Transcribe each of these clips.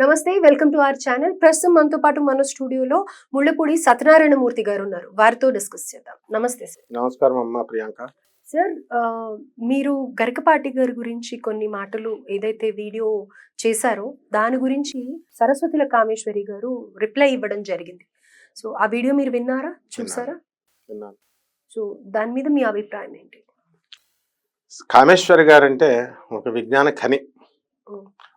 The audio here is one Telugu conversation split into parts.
నమస్తే వెల్కమ్ టు అవర్ ఛానల్. ప్రస్తుతం మనతో పాటు మన స్టూడియోలో ముళ్ళపూడి సత్యనారాయణ మూర్తి గారు ఉన్నారు. వారితో డిస్కస్ చేద్దాం. నమస్తే సార్. నమస్కారం అమ్మా ప్రియాంక. సార్ మీరు గరికపాటి గారి గురించి కొన్ని మాటలు ఏదైతే వీడియో చేశారో దాని గురించి సరస్వతిల కామేశ్వరి గారు రిప్లై ఇవ్వడం జరిగింది. సో ఆ వీడియో మీరు విన్నారా? చూసారా? సో దాని మీద మీ అభిప్రాయం ఏంటి? కామేశ్వరి గారు అంటే ఒక విజ్ఞాన ఖని.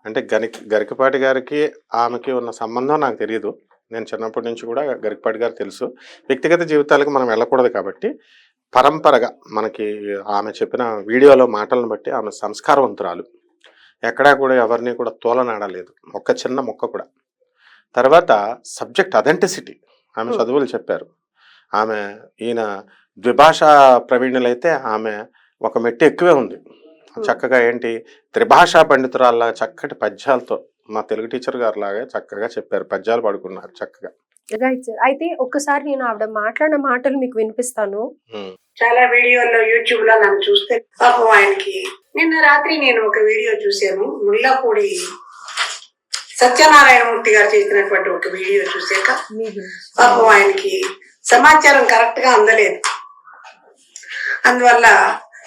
అంటే గని గరికపాటి గారికి ఆమెకి ఉన్న సంబంధం నాకు తెలియదు నేను చిన్నప్పటి నుంచి కూడా గరికపాటి గారు తెలుసు. వ్యక్తిగత జీవితాలకు మనం వెళ్ళకూడదు కాబట్టి పరంపరగా మనకి ఆమె చెప్పిన వీడియోలో మాటలను బట్టి ఆమె సంస్కారవంతురాలు. ఎక్కడా కూడా ఎవరిని కూడా తోలనాడలేదు. ఒక్క చిన్న మొక్క కూడా. తర్వాత సబ్జెక్ట్ అథెంటిసిటీ. ఆమె. చదువులు చెప్పారు. ఆమె ఈయన ద్విభాషా ప్రవీణులైతే ఆమె ఒక మెట్టు ఎక్కువే ఉంది. చక్కగా ఏంటి త్రిభాషా పండితురాల్లా చక్కటి పద్యాలతో మా తెలుగు టీచర్ గారు లాగా చక్కగా చెప్పారు పద్యాలు పడుకున్నారు చక్కగా. Right sir. అయితే ఒక్కసారి నేను ఆవిడ మాట్లాడిన మాటలు మీకు వినిపిస్తాను. చాలా వీడియోల్లో యూట్యూబ్లో నన్ను చూస్తే పాపం ఆయనకి నిన్న రాత్రి నేను ఒక వీడియో చూశాను ముళ్ళపూడి సత్యనారాయణ మూర్తి గారు చేసినటువంటి ఒక వీడియో గురించి. పాపం ఆయనకి సమాచారం కరెక్ట్గా అందలేదు. అందువల్ల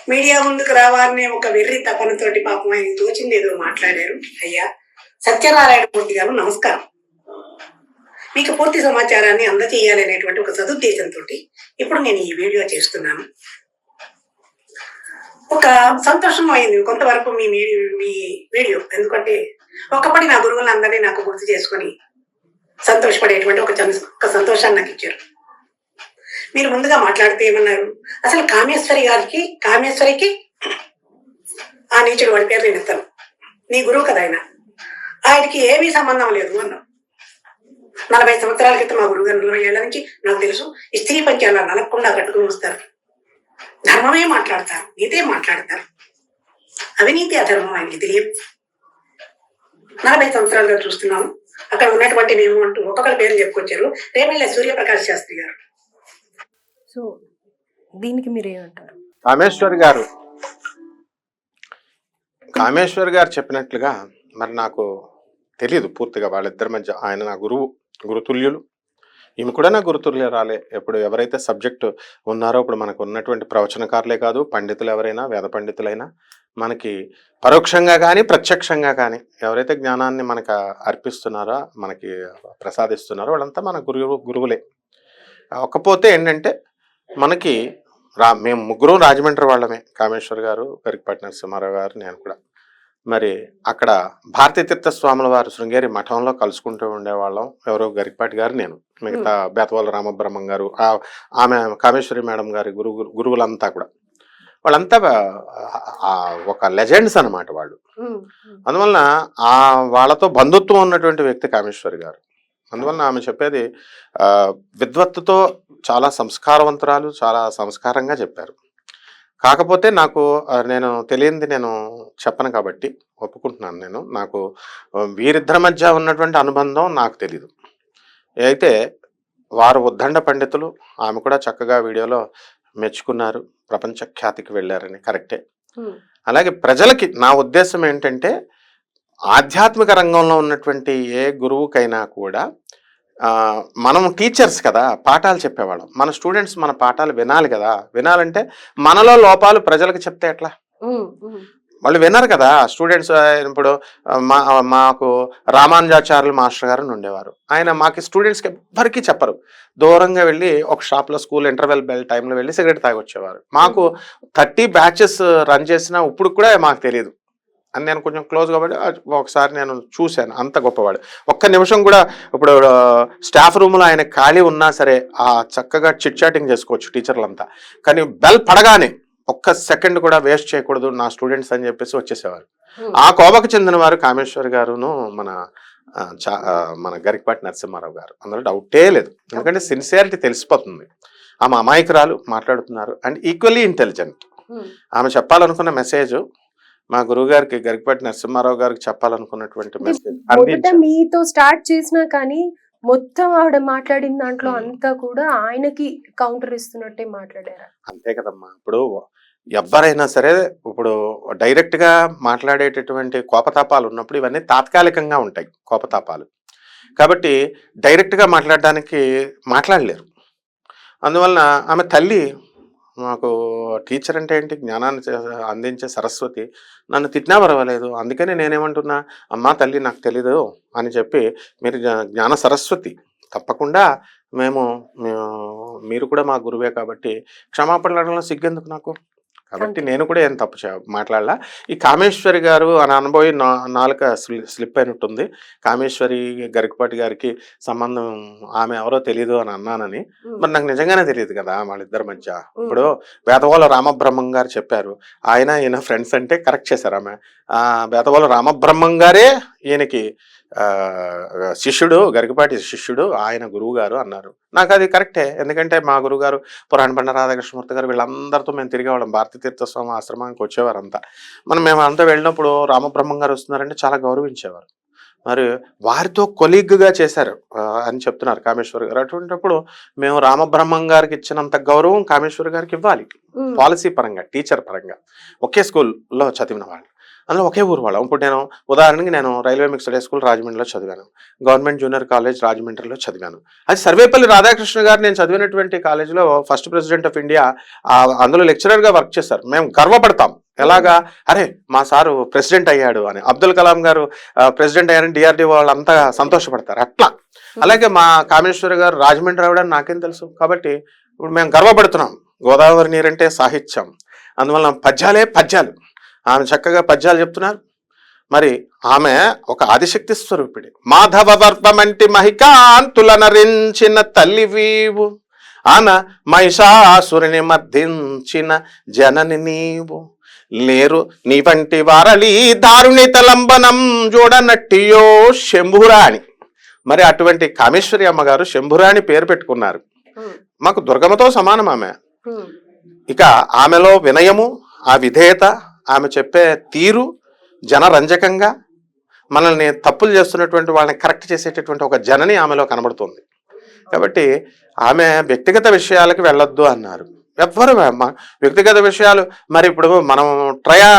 మీడియా ముందుకు రావాలనే ఒక వెర్రి తపనతోటి పాపం ఆయన తోచింది ఏదో మాట్లాడారు. అయ్యా సత్యనారాయణ మూర్తి గారు నమస్కారం. మీకు పూర్తి సమాచారాన్ని అందజేయాలనేటువంటి ఒక సదుద్దేశంతో ఇప్పుడు నేను ఈ వీడియో చేస్తున్నాను. ఒక సంతోషం అయింది. కొంతవరకు మీ మీ- వీడియో. ఎందుకంటే ఒకప్పటి నా గురువులందరినీ నాకు గుర్తు చేసుకొని సంతోషపడేటువంటి ఒక ఒక సంతోషాన్ని నాకు ఇచ్చారు. మీరు ముందుగా మాట్లాడితే ఏమన్నారు? అసలు కామేశ్వరి గారికి కామేశ్వరికి ఆ నీచుడు వాడి పేరు నేను ఇస్తాను నీ గురువు కదా ఆయన. ఆయనకి ఏమీ సంబంధం లేదు అన్నాం నలభై సంవత్సరాల క్రితం మా గురువు గారు నలభై ఏళ్ళ నుంచి నాకు తెలుసు ఈ స్త్రీ పంచాలు నలకుండా కట్టుకుని వస్తారు. ధర్మమే మాట్లాడతారు నీతే మాట్లాడతారు. అవినీతి అధర్మం ఆయనకి తెలియదు. నలభై సంవత్సరాలుగా చూస్తున్నాము. అక్కడ ఉన్నటువంటి మేము అంటూ ఒక్కొక్కరి పేరు చెప్పుకొచ్చారు. రేమెళ్ళ సూర్యప్రకాష్ శాస్త్రి గారు. సో దీనికి మీరు ఏమంటారు కామేశ్వరి గారు కామేశ్వరి గారు చెప్పినట్లుగా మరి నాకు తెలియదు పూర్తిగా వాళ్ళిద్దరి మధ్య. ఆయన నా గురువు గురుతుల్యులు. ఈమె కూడా నా గురుతుల్యరాలే. ఎప్పుడు ఎవరైతే సబ్జెక్టు ఉన్నారో ఇప్పుడు మనకు ఉన్నటువంటి ప్రవచనకారులే కాదు పండితులు ఎవరైనా వేద పండితులైనా మనకి పరోక్షంగా కానీ ప్రత్యక్షంగా కానీ ఎవరైతే జ్ఞానాన్ని మనకు అర్పిస్తున్నారో మనకి ప్రసాదిస్తున్నారో వాళ్ళంతా మన గురువు గురువులే. ఒక్కపోతే ఏంటంటే మనకి రా మేము ముగ్గురు రాజమండ్రి వాళ్ళమే. కామేశ్వర్ గారు గరికపాటి నరసింహారావు గారు నేను కూడా. మరి అక్కడ భారతీ తీర్థ స్వాముల వారు శృంగేరి మఠంలో కలుసుకుంటూ ఉండేవాళ్ళం. ఎవరో గరికపాటి గారు నేను. మిగతా బేతవాళ్ళ రామబ్రహ్మం గారు ఆ- ఆమె కామేశ్వరి మేడం గారి గురువు గురువులంతా కూడా. వాళ్ళంతా ఒక లెజెండ్స్ అన్నమాట వాళ్ళు. అందువలన ఆ వాళ్ళతో బంధుత్వం ఉన్నటువంటి వ్యక్తి కామేశ్వరి గారు. అందువలన ఆమె చెప్పేది విద్వత్తుతో చాలా సంస్కారవంతురాలు చాలా సంస్కారంగా చెప్పారు. కాకపోతే నాకు నేను తెలియంది నేను చెప్పను కాబట్టి ఒప్పుకుంటున్నాను నేను. నాకు వీరిద్దరి మధ్య ఉన్నటువంటి అనుబంధం నాకు తెలీదు. అయితే వారు ఉద్దండ పండితులు ఆమె కూడా చక్కగా వీడియోలో మెచ్చుకున్నారు ప్రపంచ ఖ్యాతికి వెళ్ళారని కరెక్టే. అలాగే ప్రజలకి నా ఉద్దేశం ఏంటంటే ఆధ్యాత్మిక రంగంలో ఉన్నటువంటి ఏ గురువుకైనా కూడా మనం టీచర్స్ కదా పాఠాలు చెప్పేవాళ్ళం. మన స్టూడెంట్స్ మన పాఠాలు వినాలి కదా. వినాలంటే మనలో లోపాలు ప్రజలకు చెప్తే ఎట్లా. వాళ్ళు వినరు కదా. స్టూడెంట్స్ ఇప్పుడు మా మాకు రామానుజాచార్యులు మాస్టర్ గారు ఉండేవారు. ఆయన మాకు స్టూడెంట్స్కి ఎవ్వరికీ చెప్పరు. దూరంగా వెళ్ళి ఒక షాప్లో స్కూల్ ఇంటర్వెల్ బెల్ టైంలో వెళ్ళి సిగరెట్ తాగి వచ్చేవారు మాకు థర్టీ బ్యాచెస్ రన్ చేసినా ఇప్పుడు కూడా మాకు తెలియదు అని నేను కొంచెం క్లోజ్ కాబట్టి ఒకసారి నేను చూశాను. అంత గొప్పవాడు. ఒక్క నిమిషం కూడా ఇప్పుడు స్టాఫ్ రూమ్లో ఆయన ఖాళీ ఉన్నా సరే ఆ చక్కగా చిట్ చాటింగ్ చేసుకోవచ్చు టీచర్లంతా. కానీ బెల్ పడగానే ఒక్క సెకండ్ కూడా వేస్ట్ చేయకూడదు నా స్టూడెంట్స్ అని చెప్పేసి వచ్చేసేవారు. ఆ కోవకు చెందిన వారు కామేశ్వర్ గారును మన మన గరికపాటి నరసింహారావు గారు. అందులో డౌటే లేదు. ఎందుకంటే సిన్సియారిటీ తెలిసిపోతుంది. ఆమె అమాయకురాలు మాట్లాడుతున్నారు. And equally intelligent. ఆమె చెప్పాలనుకున్న మెసేజ్ మా గురువు గారికి గరికపాటి నరసింహారావు గారికి చెప్పాలనుకున్నటువంటి మెసేజ్ మీతో స్టార్ట్ చేసినా కానీ మొత్తం ఆవిడ మాట్లాడిన దాంట్లో. అంతా కూడా ఆయనకి కౌంటర్ ఇస్తున్నట్టే మాట్లాడారు. అంతే కదమ్మా. ఇప్పుడు ఎవరైనా సరే ఇప్పుడు డైరెక్ట్గా మాట్లాడేటటువంటి కోపతాపాలు ఉన్నప్పుడు ఇవన్నీ తాత్కాలికంగా ఉంటాయి కోపతాపాలు. కాబట్టి డైరెక్ట్గా మాట్లాడడానికి మాట్లాడలేరు. అందువలన ఆమె తల్లి మాకు టీచర్ అంటే ఏంటి? జ్ఞానాన్ని చే- అందించే సరస్వతి. నన్ను తిట్టినా పర్వాలేదు. అందుకని నేనేమంటున్నా అమ్మా తల్లి నాకు తెలీదు అని చెప్పి మీరు జ్ఞా- జ్ఞాన సరస్వతి. తప్పకుండా మేము మీరు కూడా మా గురువే కాబట్టి క్షమాపణలు అడగడంలో సిగ్గెందుకు నాకు? కాబట్టి. నేను కూడా ఏం తప్పు మాట్లాడలా. ఈ కామేశ్వరి గారు అని అనుభవి నాలుక స్లి- స్లిప్ అయినట్టుంది. కామేశ్వరి గరికపాటి గారికి సంబంధం ఆమె ఎవరో తెలియదు అని అన్నానని. మరి నాకు నిజంగానే తెలియదు కదా వాళ్ళిద్దరి మధ్య. ఇప్పుడు వేదవాళ్ళ రామబ్రహ్మం గారు చెప్పారు. ఆయన ఈయన ఫ్రెండ్స్ అంటే కరెక్ట్ చేశారు ఆమె. ఆ వేదవాళ్ళ రామబ్రహ్మం గారే ఈయనకి శిష్యుడు గరికపాటి శిష్యుడు ఆయన గురువు గారు అన్నారు. నాకు అది కరెక్టే. ఎందుకంటే మా గురువు గారు పురాణ పండ రాధాకృష్ణమూర్తి గారు వీళ్ళందరితో మేము తిరిగేవాళ్ళం. భారతీ తీర్థస్వామి ఆశ్రమానికి వచ్చేవారు అంతా మనం మేము అంతా వెళ్ళినప్పుడు రామబ్రహ్మం గారు వస్తున్నారంటే చాలా గౌరవించేవారు. మరి వారితో కొలీగ్గా చేశారు అని చెప్తున్నారు కామేశ్వర్ గారు. అటువంటిప్పుడు మేము రామబ్రహ్మం గారికి ఇచ్చినంత గౌరవం కామేశ్వర్ గారికి ఇవ్వాలి. పాలసీ పరంగా టీచర్ పరంగా. ఒకే స్కూల్లో చదివిన వాళ్ళు. అందులో ఒకే ఊరు వాళ్ళం. ఇప్పుడు నేను ఉదాహరణకి నేను రైల్వే మిక్స్డ్ హై స్కూల్ రాజమండ్రిలో చదివాను. గవర్నమెంట్ జూనియర్ కాలేజ్ రాజమండ్రిలో చదివాను. అది సర్వేపల్లి రాధాకృష్ణ గారు నేను చదివినటువంటి కాలేజీలో ఫస్ట్ ప్రెసిడెంట్ ఆఫ్ ఇండియా అందులో లెక్చరర్గా వర్క్ చేశారు. మేము గర్వపడతాం. ఎలాగా? అరే మా సారు ప్రెసిడెంట్ అయ్యాడు అని. అబ్దుల్ కలాం గారు ప్రెసిడెంట్ అయ్యారని డిఆర్డీ వాళ్ళంతా సంతోషపడతారు. అట్లా. అలాగే మా కామేశ్వరి గారు రాజమండ్రి రావడానికి నాకేం తెలుసు? కాబట్టి ఇప్పుడు మేము గర్వపడుతున్నాం. గోదావరి నీరంటే సాహిత్యం. అందువల్ల పద్యాలే పద్యాలు. ఆమె చక్కగా పద్యాలు చెప్తున్నారు. మరి ఆమె ఒక ఆదిశక్తి స్వరూపిణి. మాధవ వర్పమంటి మహికాంతుల నరించిన తల్లివీవు ఆన మహిషాసురుని మర్దించిన జనని నీవు. లేరు నీ వంటి వారలి దారుణి తలంబనం చూడనట్టియో శంభురాణి. మరి అటువంటి కామేశ్వరి అమ్మగారు శంభురాణి పేరు పెట్టుకున్నారు. మాకు దుర్గమతో సమానం ఆమె. ఇక ఆమెలో వినయము ఆ విధేయత ఆమె చెప్పే తీరు జనరంజకంగా మనల్ని తప్పులు చేస్తున్నటువంటి వాళ్ళని కరెక్ట్ చేసేటటువంటి ఒక జనని ఆమెలో కనబడుతుంది. కాబట్టి ఆమె వ్యక్తిగత విషయాలకు వెళ్ళొద్దు అన్నారు. ఎవ్వరు వ్యక్తిగత విషయాలు మరి ఇప్పుడు మనం ట్రయా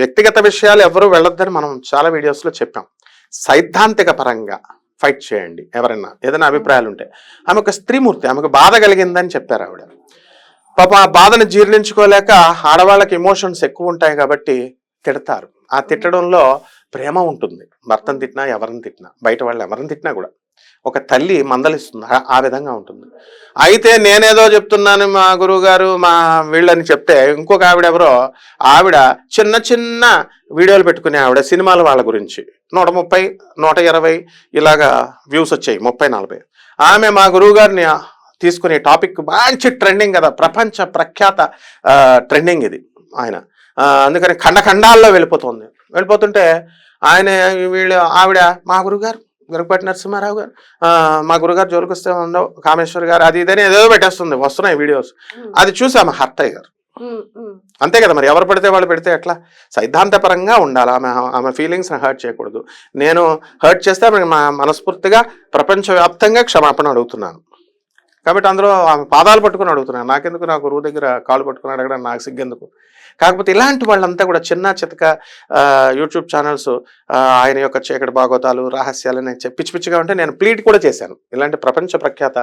వ్యక్తిగత విషయాలు ఎవరు వెళ్ళొద్దని మనం చాలా వీడియోస్లో చెప్పాం. సైద్ధాంతిక పరంగా ఫైట్ చేయండి ఎవరైనా ఏదైనా అభిప్రాయాలు ఉంటే ఆమె ఒక స్త్రీమూర్తి ఆమెకు బాధ కలిగిందని చెప్పారు ఆవిడ. పాప ఆ బాధను జీర్ణించుకోలేక ఆడవాళ్ళకి ఎమోషన్స్ ఎక్కువ ఉంటాయి కాబట్టి తిడతారు. ఆ తిట్టడంలో ప్రేమ ఉంటుంది. భర్తను తిట్టినా ఎవరిని తిట్టినా బయట వాళ్ళు ఎవరిని తిట్టినా కూడా ఒక తల్లి మందలిస్తుంది. ఆ- విధంగా ఉంటుంది. అయితే నేనేదో చెప్తున్నాను మా గురువు గారు మా వీళ్ళని చెప్తే ఇంకొక ఆవిడ ఎవరో ఆవిడ చిన్న చిన్న వీడియోలు పెట్టుకునే ఆవిడ సినిమాల వాళ్ళ గురించి. నూట ముప్పై నూట ఇరవై ఇలాగా వ్యూస్ వచ్చాయి ముప్పై నలభై. ఆమె మా గురువు గారిని తీసుకునే టాపిక్ మంచి ట్రెండింగ్ కదా ప్రపంచ ప్రఖ్యాత ట్రెండింగ్ ఇది ఆయన. అందుకని ఖండఖండాల్లో వెళ్ళిపోతుంది. వెళ్ళిపోతుంటే ఆయన వీళ్ళు ఆవిడ మా గురుగారు గురుపాటి నరసింహారావు గారు మా గురుగారు జోలికి వస్తే ఉండవు కామేశ్వర్ గారు అది ఇదని ఏదో పెట్టేస్తుంది వస్తున్నాయి వీడియోస్. అది చూసి ఆమె హర్ట్ అయ్యారు అంతే కదా మరి ఎవరు పడితే వాళ్ళు పెడితే ఎట్లా? సైద్ధాంతపరంగా ఉండాలి ఆమె ఆమె ఫీలింగ్స్ని హర్ట్ చేయకూడదు. నేను హర్ట్ చేస్తే ఆమె మా మనస్ఫూర్తిగా ప్రపంచవ్యాప్తంగా క్షమాపణ అడుగుతున్నాను. కాబట్టి అందులో ఆమె పాదాలు పట్టుకుని అడుగుతున్నాను. నాకెందుకు? నా గురువు దగ్గర కాలు పట్టుకుని అడగడం నాకు సిగ్గెందుకు. కాకపోతే ఇలాంటి వాళ్ళంతా కూడా చిన్న చితక యూట్యూబ్ ఛానల్స్ ఆయన యొక్క చీకటి భాగవతాలు రహస్యాలు నేను చెప్పి పిచ్చి పిచ్చిగా ఉంటే నేను ప్లీట్ కూడా చేశాను. ఇలాంటి ప్రపంచ ప్రఖ్యాత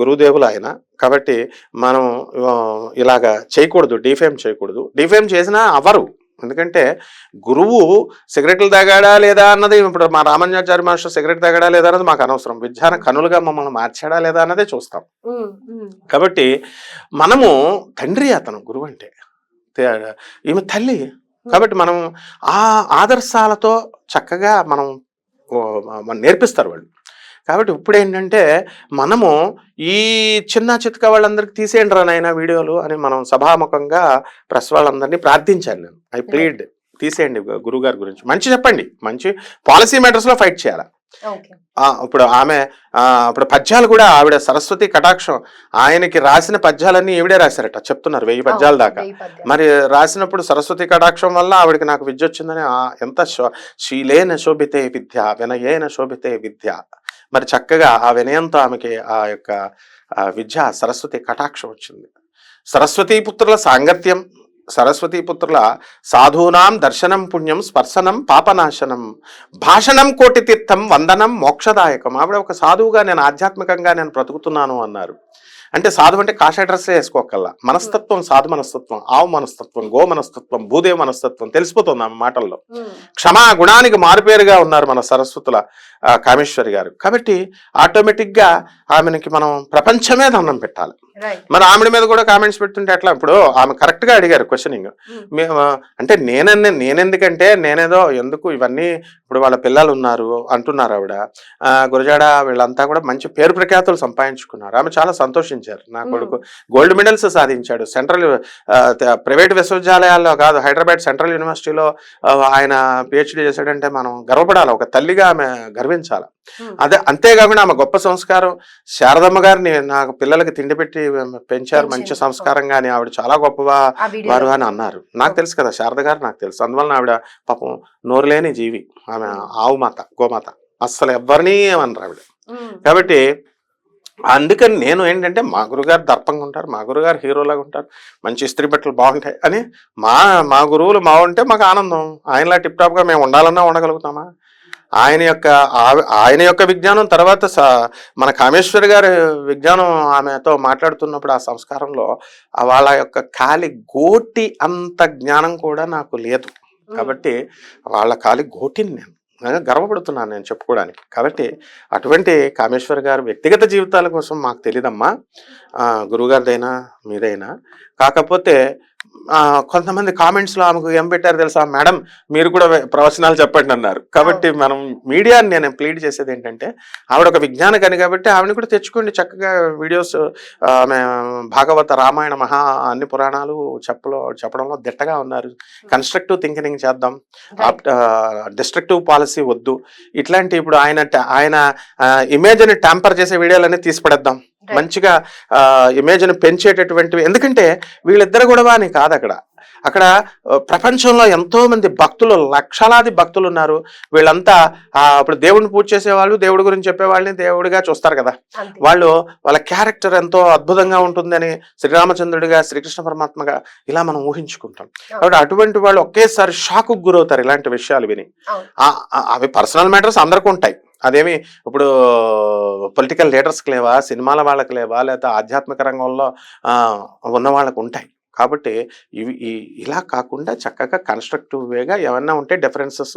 గురుదేవులు ఆయన. కాబట్టి మనం ఇలాగ చేయకూడదు డిఫేమ్ చేయకూడదు. డిఫేమ్ చేసినా అవరు. ఎందుకంటే గురువు సిగరెట్లు తాగాడా లేదా అన్నది ఇప్పుడు మా రామన్యాచార్య మాస్టర్ సిగరెట్ తాగాడా లేదా అన్నది మాకు అనవసరం. విజ్ఞాన కనులుగా మమ్మల్ని మార్చాడా లేదా అన్నదే చూస్తాం. కాబట్టి మనము తండ్రి అతను గురువు అంటే. ఈమె తల్లి. కాబట్టి మనం ఆ ఆదర్శాలతో చక్కగా మన నేర్పిస్తారు వాళ్ళు. కాబట్టి ఇప్పుడు ఏంటంటే మనము ఈ చిన్న చితక వాళ్ళందరికీ తీసేయండి రా నాయన వీడియోలు అని మనం సభాముఖంగా ప్రెస్ వాళ్ళందరినీ ప్రార్థించాను నేను. ఐ ప్లీడ్ తీసేయండి గురుగారి గురించి. మంచి చెప్పండి. మంచి పాలసీ మ్యాటర్స్లో ఫైట్ చేయాలి? ఇప్పుడు ఆమె ఇప్పుడు పద్యాలు కూడా ఆవిడ సరస్వతి కటాక్షం ఆయనకి రాసిన పద్యాలన్నీ ఈవిడే రాశారట. చెప్తున్నారు వెయ్యి పద్యాల దాకా. మరి రాసినప్పుడు సరస్వతి కటాక్షం వల్ల ఆవిడకి నాకు విద్య వచ్చిందని ఎంత శో- శీలేన శోభితే విద్య వినయేన శోభితే విద్య. మరి చక్కగా ఆ వినయంతో ఆమెకి ఆ యొక్క విద్య సరస్వతి కటాక్షం వచ్చింది. సరస్వతీ పుత్రుల సాంగత్యం సరస్వతీ పుత్రుల సాధూనాం దర్శనం పుణ్యం స్పర్శనం పాపనాశనం భాషణం కోటి తీర్థం వందనం మోక్షదాయకం. ఆవిడ ఒక సాధువుగా నేను ఆధ్యాత్మికంగా నేను బ్రతుకుతున్నాను అన్నారు. అంటే సాధు అంటే కాషాయ డ్రెస్ వేసుకోకల్లా మనస్తత్వం సాధు మనస్తత్వం ఆవు మనస్తత్వం గో మనస్తత్వం భూదేవ మనస్తత్వం తెలిసిపోతుంది ఆమె మాటల్లో. క్షమా గుణానికి మారుపేరుగా ఉన్నారు మన సరస్వతుల కామేశ్వరి గారు. కాబట్టి ఆటోమేటిక్గా ఆమెకి మనం ప్రపంచమే దండం పెట్టాలి. మరి ఆమె మీద కూడా కామెంట్స్ పెడుతుంటే ఎట్లా? ఇప్పుడు ఆమె కరెక్ట్గా అడిగారు క్వశ్చనింగ్ మేము అంటే నేనన్నే నేనెందుకంటే నేనేదో ఎందుకు ఇవన్నీ ఇప్పుడు వాళ్ళ పిల్లలు ఉన్నారు అంటున్నారు ఆవిడ. ఆ, గురజాడ వీళ్ళంతా కూడా మంచి పేరు ప్రఖ్యాతులు సంపాదించుకున్నారు. ఆమె చాలా సంతోషించారు. నా Hmm. కొడుకు గోల్డ్ మెడల్స్ సాధించాడు. సెంట్రల్ ప్రైవేట్ విశ్వవిద్యాలయాల్లో కాదు హైదరాబాద్ సెంట్రల్ యూనివర్సిటీలో ఆయన పిహెచ్డి చేశాడంటే మనం గర్వపడాలి. ఒక తల్లిగా ఆమె గర్వించాలి. అదే అంతేకాకుండా ఆమె గొప్ప సంస్కారం. శారదమ్మ గారిని నాకు పిల్లలకి తిండి పెట్టి పెంచారు మంచి పెంచింది. సంస్కారంగా అని ఆవిడ చాలా గొప్పవా వారు అని అన్నారు. నాకు తెలుసు కదా శారద గారు నాకు తెలుసు. అందువలన ఆవిడ పాపం నోరు లేని జీవి. ఆమె ఆవు మాత గోమాత. అస్సలు ఎవరిని ఏమన్నారు ఆవిడ. కాబట్టి అందుకని నేను ఏంటంటే మా గురుగారు దర్పంగా ఉంటారు మా గురుగారు హీరోలాగా ఉంటారు. మంచి ఇస్త్రీ బట్టలు బాగుంటాయి అని మా మా గురువులు మా ఉంటే మాకు ఆనందం. ఆయనలా టిప్ టాప్గా మేము ఉండాలన్నా ఉండగలుగుతామా? ఆయన యొక్క ఆయన యొక్క విజ్ఞానం తర్వాత మన కామేశ్వరి గారి విజ్ఞానం ఆమెతో మాట్లాడుతున్నప్పుడు ఆ సంస్కారంలో వాళ్ళ యొక్క కాలి గోటి అంత జ్ఞానం కూడా నాకు లేదు. కాబట్టి వాళ్ళ కాలి గోటిని నేను నేను గర్వపడుతున్నాను నేను చెప్పుకోవడానికి. కాబట్టి అటువంటి కామేశ్వర్ గారు వ్యక్తిగత జీవితాల కోసం మాకు తెలియదమ్మా గురువుగారిదైనా మీదైనా. కాకపోతే కొంతమంది కామెంట్స్లో ఆమెకు ఏం పెట్టారు తెలుసా? మేడం మీరు కూడా ప్రవచనాలు చెప్పండి అన్నారు. కాబట్టి మనం మీడియాని నేను ప్లీడ్ చేసేది ఏంటంటే ఆవిడ ఒక విజ్ఞానకని కాబట్టి ఆవిడని కూడా తెచ్చుకోండి చక్కగా వీడియోస్ ఆమె భాగవత రామాయణ మహా అన్ని పురాణాలు చెప్పలో చెప్పడంలో దిట్టగా ఉన్నారు. కన్స్ట్రక్టివ్ థింకింగ్ చేద్దాం. డిస్ట్రక్టివ్ పాలసీ వద్దు. ఇట్లాంటి ఇప్పుడు ఆయన ఆయన ఇమేజ్ని ట్యాంపర్ చేసే వీడియోలన్నీ తీసి పడేద్దాం. మంచిగా ఇమేజ్ని పెంచేటటువంటివి. ఎందుకంటే వీళ్ళిద్దరు కూడా అని కాదు అక్కడ అక్కడ ప్రపంచంలో ఎంతో మంది భక్తులు లక్షలాది భక్తులు ఉన్నారు. వీళ్ళంతా ఆ, ఇప్పుడు దేవుడిని పూజ చేసేవాళ్ళు దేవుడి గురించి చెప్పేవాళ్ళని దేవుడిగా చూస్తారు కదా. వాళ్ళు వాళ్ళ క్యారెక్టర్ ఎంతో అద్భుతంగా ఉంటుందని శ్రీరామచంద్రుడిగా శ్రీకృష్ణ పరమాత్మగా ఇలా మనం ఊహించుకుంటాం. కాబట్టి అటువంటి వాళ్ళు ఒకేసారి షాకు గురవుతారు ఇలాంటి విషయాలు విని. అవి పర్సనల్ మ్యాటర్స్ అందరికీ ఉంటాయి. అదేమి ఇప్పుడు పొలిటికల్ లీడర్స్కి లేవా సినిమాల వాళ్ళకి లేవా లేదా ఆధ్యాత్మిక రంగంలో ఉన్న వాళ్ళకు ఉంటాయి. కాబట్టి ఇవి ఇలా కాకుండా చక్కగా కన్స్ట్రక్టివ్ వేగా ఏమన్నా ఉంటే డిఫరెన్సెస్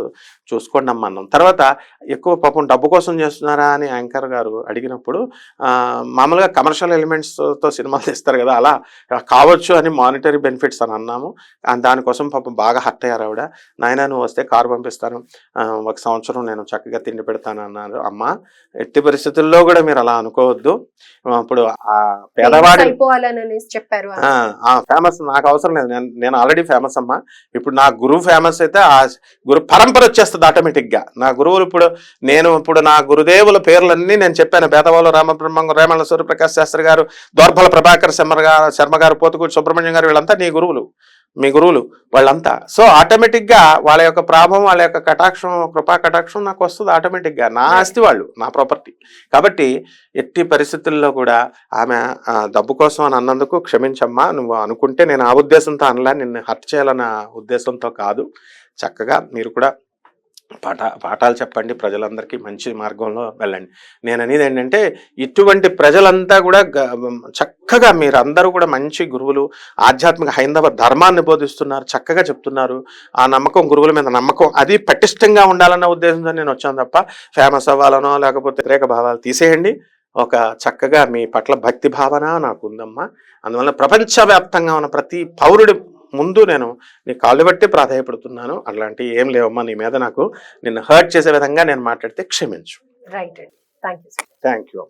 చూసుకోండి అమ్మా తర్వాత ఎక్కువ పాపం డబ్బు కోసం చేస్తున్నారా అని యాంకర్ గారు అడిగినప్పుడు ఆ, మామూలుగా కమర్షియల్ ఎలిమెంట్స్తో సినిమాలు తీస్తారు కదా అలా కావచ్చు అని మానిటరీ బెనిఫిట్స్ అని అన్నాము. దానికోసం పాపం బాగా హర్ట్ అయ్యారు ఆవిడ. నాయన నువ్వు వస్తే కారు పంపిస్తాను. ఒక సంవత్సరం నేను చక్కగా తిండి పెడతాను అన్నారు అమ్మ. ఎట్టి పరిస్థితుల్లో కూడా మీరు అలా అనుకోవద్దు. అప్పుడు ఆ పేదవాడి చెప్పారు ఫేమస్ నాకు అవసరం లేదు. నేను నేను ఆల్రెడీ ఫేమస్ అమ్మా. ఇప్పుడు నా గురువు ఫేమస్ అయితే ఆ గురు పరంపర వచ్చేస్తుంది ఆటోమేటిక్గా. నా గురువులు ఇప్పుడు నేను ఇప్పుడు నా గురుదేవుల పేర్లన్నీ నేను చెప్పాను. బేతవాళ్ళు రామబ్రహ్మ రేమల సూర్యప్రకాశ్ శాస్త్రి గారు దోర్భల ప్రభాకర్ శర్మ గారు శర్మ గారు పోతుకూరి సుబ్రహ్మణ్యం గారు వీళ్ళంతా నీ గురువులు. మీ గురువులు వాళ్ళంతా. సో ఆటోమేటిక్గా వాళ్ళ యొక్క ప్రాభం వాళ్ళ యొక్క కటాక్షం కృపా కటాక్షం నాకు వస్తుంది ఆటోమేటిక్గా నా ఆస్తి వాళ్ళు నా ప్రాపర్టీ. కాబట్టి ఎట్టి పరిస్థితుల్లో కూడా ఆమె డబ్బు కోసం అని అన్నందుకు క్షమించమ్మా. నువ్వు అనుకుంటే నేను ఆ ఉద్దేశంతో అనలా నిన్ను హత్య చేయాలన్న ఉద్దేశంతో కాదు. చక్కగా మీరు కూడా పాఠ పాఠాలు చెప్పండి. ప్రజలందరికీ మంచి మార్గంలో వెళ్ళండి. నేను అనేది ఏంటంటే ఇటువంటి ప్రజలంతా కూడా చక్కగా మీరందరూ కూడా మంచి గురువులు ఆధ్యాత్మిక హైందవ ధర్మాన్ని బోధిస్తున్నారు చక్కగా చెప్తున్నారు. ఆ నమ్మకం గురువుల మీద నమ్మకం అది పటిష్టంగా ఉండాలన్న ఉద్దేశంతో నేను వచ్చాను తప్ప ఫేమస్ అవ్వాలనో లేకపోతే వ్యతిరేక భావాలు తీసేయండి. ఒక చక్కగా మీ పట్ల భక్తి భావన నాకు ఉందమ్మా అందువల్ల ప్రపంచవ్యాప్తంగా ఉన్న ప్రతి పౌరుడి ముందు నేను నీ కాళ్ళు బట్టి ప్రాధాయపడుతున్నాను. అలాంటి ఏం లేవమ్మా నీ మీద నాకు నిన్ను హర్ట్ చేసే విధంగా నేను మాట్లాడితే క్షమించు. రైట్ అండి థ్యాంక్ యూ థ్యాంక్ యూ అమ్మా.